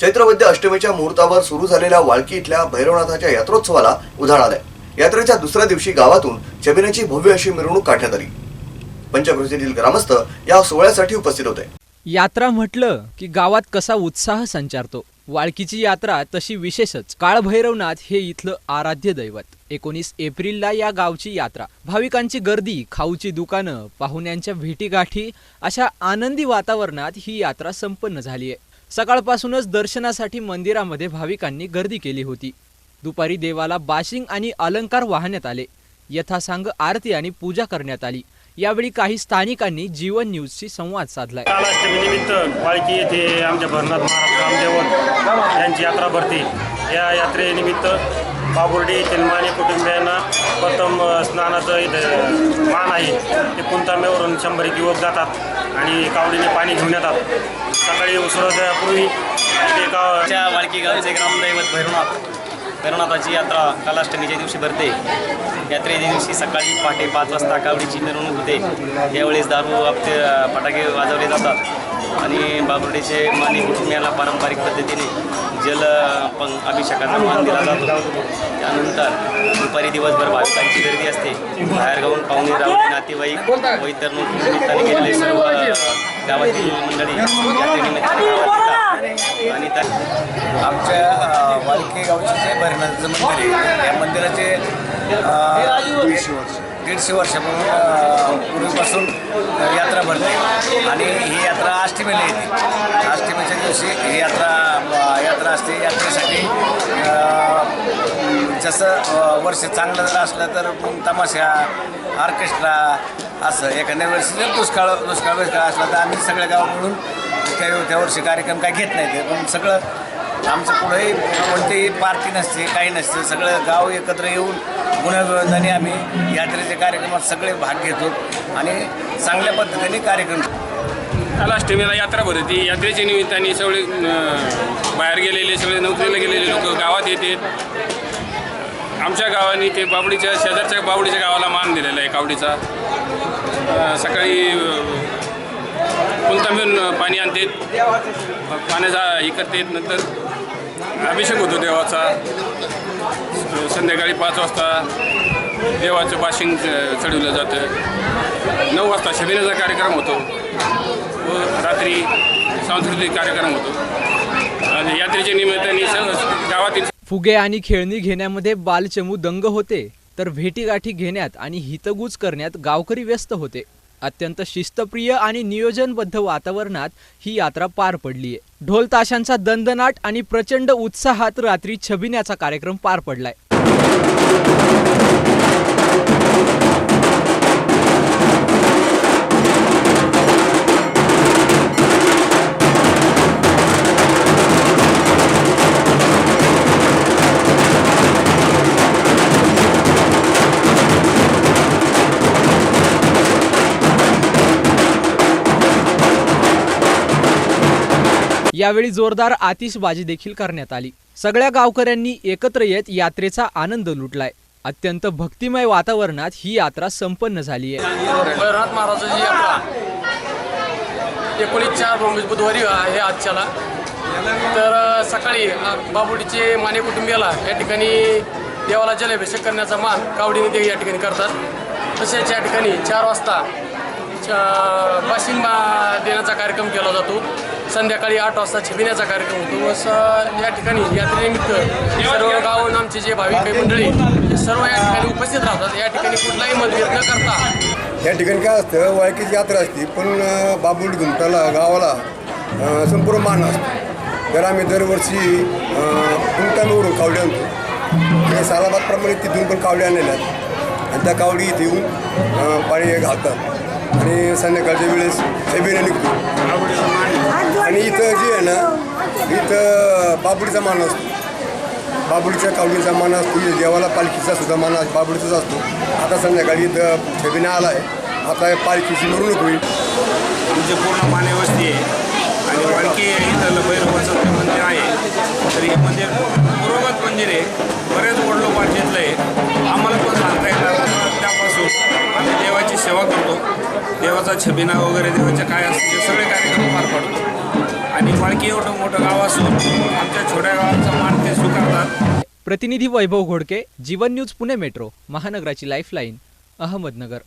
चैत्रवद्य अष्टमीच्या मुहूर्तावर सुरू झालेल्या वाळकी इथल्या भैरवनाथाच्या यात्रोत्सवाला उधाण आलंय. यात्रेच्या दुसऱ्या दिवशी गावातून छबिनाची भव्य अशी मिरवणूक काढण्यात आली. पंचकृतीतील ग्रामस्थ या सोहळ्यासाठी उपस्थित होते. यात्रा म्हटलं की गावात कसा उत्साह संचारतो. वाळकीची यात्रा तशी विशेषच. काळभैरवनाथ हे इथलं आराध्य दैवत. एकोणीस एप्रिलला या गावची यात्रा. भाविकांची गर्दी खाऊची दुकानं पाहुण्यांच्या भेटीगाठी अशा आनंदी वातावरणात ही यात्रा संपन्न झाली आहे सकाळपासूनच दर्शनासाठी मंदिरामध्ये भाविकांनी गर्दी केली होती. दुपारी देवाला बाशिंग आणि अलंकार वाहण्यात आले. यथासांग आरती आणि पूजा करण्यात आली. यावेळी काही स्थानिकांनी जीवन न्यूजशी संवाद साधलाय. कालाष्टमीनिमित्त वाळकी येथे आमच्या भरनाथ महाराज रामदेवत यांची यात्रा भरते. या यात्रेनिमित्त बाबुर्डी येथील माने कुटुंबियांना प्रथम स्नानाचं इथं मान आहे. ते पुंताम्यावरून शंभर एक युवक जातात आणि कावडीने पाणी घेऊन येतात. सकाळी सूर्योदयापूर्वी इथे का वाळकी गावचे ग्रामदैवत भैरवनाथ भैरवनाथाची यात्रा कालाष्टमीच्या दिवशी भरते. यात्रेच्या दिवशी सकाळी पहाटे पाच वाजता कावडीची मिरवणूक होते. यावेळेस दारू आपते फटाके वाजवले जातात. आणि बाबुर्डीचे माने कुटुंबियाला पारंपरिक पद्धतीने जल पंग अभिषेकाचा मान दिला जातो. त्यानंतर दुपारी दिवसभर भाविकांची गर्दी असते. बाहेरगावून पाहुणे रावणे नातेवाईक व इतर निमित्ताने गेलेले सर्व गावातील मंडळी आणि त्या आमच्या अ, गावचे जे मंदिर आहे या मंदिराचे दीडशे वर्षापूर्वी पूर्वीपासून यात्रा भरते. आणि ही यात्रा अष्टमीला येते. अष्टमीच्या दिवशी ही यात्रा यात्रा असते. यात्रेसाठी जसं वर्ष चांगलं जर असलं तर तमाशा ऑर्केस्ट्रा असं एखाद्या वर्षी जर दुष्काळ दुष्काळ दुष्काळ असला तर आम्ही सगळ्या गावाकडून मिळून त्या त्या वर्षी कार्यक्रम काय घेत नाही ते. पण सगळं म्हणजे आमचं कुठंही कोणतीही पार्टी नसते काही नसते. सगळं गाव एकत्र येऊन गुण्यागोविंदाने आम्ही यात्रेच्या कार्यक्रमात सगळे भाग घेतो आणि चांगल्या पद्धतीने कार्यक्रम कालाष्टमीला यात्रा भरते यात्रेच्या निमित्ताने सगळे बाहेर गेलेले सगळे नोकरीला गेलेले लोक गावात येतात. आमच्या गावाने ते बाबडीच्या शेजारच्या बाबडीच्या गावाला मान दिलेला आहे कावडीचा. सकाळी कोणता मिळून पाणी आणतात. पाण्याचा हे करतात. नंतर अभिषेक होतो देवाचा. संध्याकाळी पाच वाजता देवाचं बाशिंग च- चढवलं जातं. नऊ वाजता शबिनाचा कार्यक्रम होतो. व रात्री सांस्कृतिक कार्यक्रम होतो. आणि यात्रेच्या निमित्ताने सर्व गावातील फुगे आणि खेळणी घेण्यामध्ये बालचमू दंग होते तर भेटीगाठी घेण्यात आणि हितगुज करण्यात गावकरी व्यस्त होते. अत्यंत शिस्तप्रिय आणि नियोजनबद्ध वातावरणात ही यात्रा पार पडली आहे ढोल ताशांचा दंदनाट आणि प्रचंड उत्साहात रात्री छबिण्याचा कार्यक्रम पार पडलाय. यावेळी जोरदार आतिषबाजी देखील करण्यात आली. सगळ्या गावकऱ्यांनी एकत्र येत यात्रेचा आनंद लुटलाय. अत्यंत भक्तिमय वातावरणात ही यात्रा संपन्न झाली आहे. भैरवनाथ महाराजाची यात्रा. एकोणीस चार बुधवारी आहे आजच्याला. तर सकाळी बाबुडीचे माने कुटुंबियाला या ठिकाणी देवाला जलाभिषेक करण्याचा मान कावडीने देव या ठिकाणी करतात. तसेच या ठिकाणी चार वाजता वाशिंबा देण्याचा कार्यक्रम केला जातो. संध्याकाळी आठ वाजता छबिण्याचा कार्यक्रम होतो व या ठिकाणी यात्रेनिमित्त सर्व गावून आमचे जे भाविक मंडळी सर्व या ठिकाणी उपस्थित राहतात. या ठिकाणी कुठलाही मतभेद न करता. या ठिकाणी काय असतं वाळकीची यात्रा असते पण बाबुल घुमटाला गावाला संपूर्ण मान असतो. तर आम्ही दरवर्षी पुंटामेवरून कावडे आणतो. आणि सालाबादप्रमाणे तिथून पण कावडे आणलेल्या आहेत. आणि त्या कावडी इथे येऊन पाणी घालतात. आणि संध्याकाळच्या वेळेस छबिने निघतो. आणि इथं जे आहे ना इथं बाबुडीचा मान असतो. बाबुडीच्या कावडीचा मान असतो देवाला पालखीचा सुद्धा मान बाबुडीचाच असतो. आता संध्याकाळी इथं छबिना आला आहे आता पालखीची मिरवणूक होईल. आमची पूर्ण मान्यवस्ती आहे. आणि वाळकी इथं भैरवाचं मंदिर आहे. तर हे मंदिर पूर्वगत मंदिर आहे. बरेच वडलोपार्जितलं देवाची सेवा करतो. देवाचा छबिना वगैरे देवाचे काय असतील सगळे कार्यक्रम पार पाडतो. आणि पालखी एवढं मोठं गाव असून आमच्या छोट्या गावाचा मान ते स्वीकारतात. प्रतिनिधी वैभव घोडके जीवन न्यूज पुणे मेट्रो महानगराची लाईफलाईन अहमदनगर.